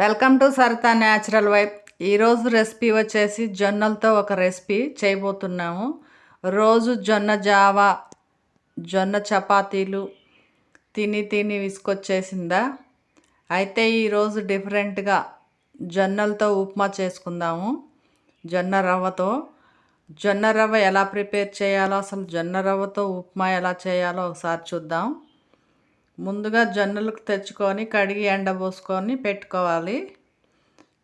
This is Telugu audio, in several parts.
Welcome to Sarita natural vibe. ఈరోజు రెసిపీ వచ్చేసి జొన్నలతో ఒక రెసిపీ చేయబోతున్నాము. రోజు జొన్న జావా జొన్న చపాతీలు తిని తిని విసుకొచ్చేసిందా అయితే ఈరోజు డిఫరెంట్గా జొన్నలతో ఉప్మా చేసుకుందాము. జొన్న రవ్వతో. జొన్న రవ్వ ఎలా ప్రిపేర్ చేయాలో అసలు జొన్న రవ్వతో ఉప్మా ఎలా చేయాలో ఒకసారి చూద్దాం. ముందుగా జొన్నలకు తెచ్చుకొని కడిగి ఎండబోసుకొని పెట్టుకోవాలి.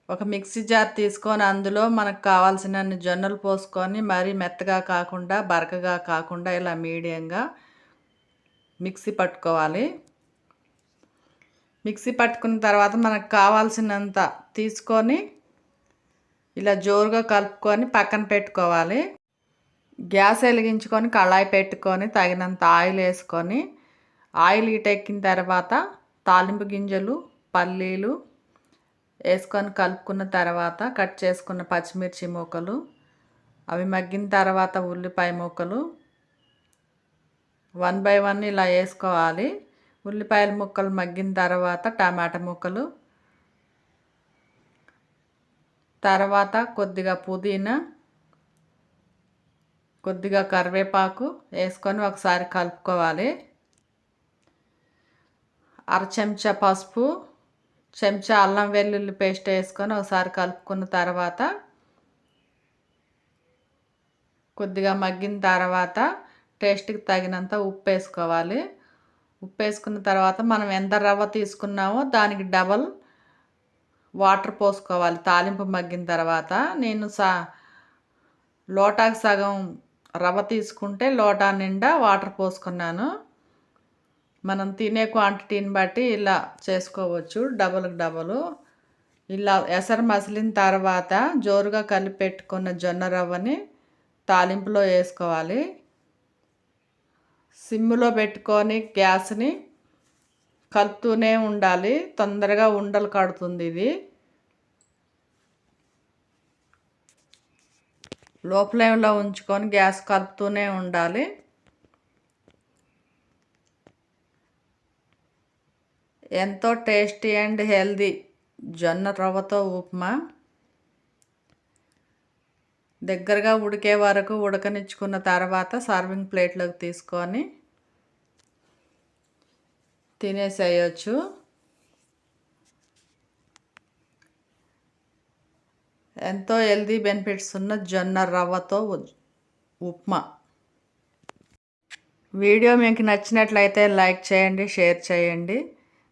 ఒక మిక్సీ జార్ తీసుకొని అందులో మనకు కావాల్సిన జొన్నలు పోసుకొని మరీ మెత్తగా కాకుండా బరకగా కాకుండా ఇలా మీడియంగా మిక్సీ పట్టుకోవాలి. మిక్సీ పట్టుకున్న తర్వాత మనకు కావాల్సినంత తీసుకొని ఇలా జోరుగా కలుపుకొని పక్కన పెట్టుకోవాలి. గ్యాస్ వెలిగించుకొని కళాయి పెట్టుకొని తగినంత ఆయిల్ వేసుకొని ఆయిల్ ఎక్కిన తర్వాత తాలింపు గింజలు పల్లీలు వేసుకొని కలుపుకున్న తర్వాత కట్ చేసుకున్న పచ్చిమిర్చి మొక్కలు అవి మగ్గిన తర్వాత ఉల్లిపాయ ముక్కలు వన్ బై వన్ ఇలా వేసుకోవాలి. ఉల్లిపాయల ముక్కలు మగ్గిన తర్వాత టమాటా ముక్కలు తర్వాత కొద్దిగా పుదీనా కొద్దిగా కరివేపాకు వేసుకొని ఒకసారి కలుపుకోవాలి. అర చెంచా పసుపు చెంచా అల్లం వెల్లుల్లి పేస్ట్ వేసుకొని ఒకసారి కలుపుకున్న తర్వాత కొద్దిగా మగ్గిన తర్వాత టేస్ట్కి తగినంత ఉప్పు వేసుకోవాలి. ఉప్పు వేసుకున్న తర్వాత మనం ఎంత రవ్వ తీసుకున్నామో దానికి డబల్ వాటర్ పోసుకోవాలి. తాలింపు మగ్గిన తర్వాత నేను సా లోటాకు సగం రవ్వ తీసుకుంటే లోటా నిండా వాటర్ పోసుకున్నాను. మనం తినే క్వాంటిటీని బట్టి ఇలా చేసుకోవచ్చు. డబుల్కి డబల్ ఇలా ఎసరు మసిలిన తర్వాత జోరుగా కలిపి పెట్టుకున్న జొన్న రవ్వని తాలింపులో వేసుకోవాలి. సిమ్లో పెట్టుకొని గ్యాస్ని కలుపుతూనే ఉండాలి. తొందరగా ఉండలు కడుతుంది ఇది. లో ఫ్లేమ్లో ఉంచుకొని గ్యాస్ కలుపుతూనే ఉండాలి. ఎంతో టేస్టీ అండ్ హెల్దీ. జొన్న రవ్వతో ఉప్మా. దగ్గరగా ఉడికే వరకు ఉడకనిచ్చుకున్న తర్వాత సర్వింగ్ ప్లేట్లోకి తీసుకొని తినేసేయచ్చు. ఎంతో హెల్దీ బెనిఫిట్స్ ఉన్న జొన్న రవ్వతో ఉప్మా. వీడియో మీకు నచ్చినట్లయితే లైక్ చేయండి షేర్ చేయండి.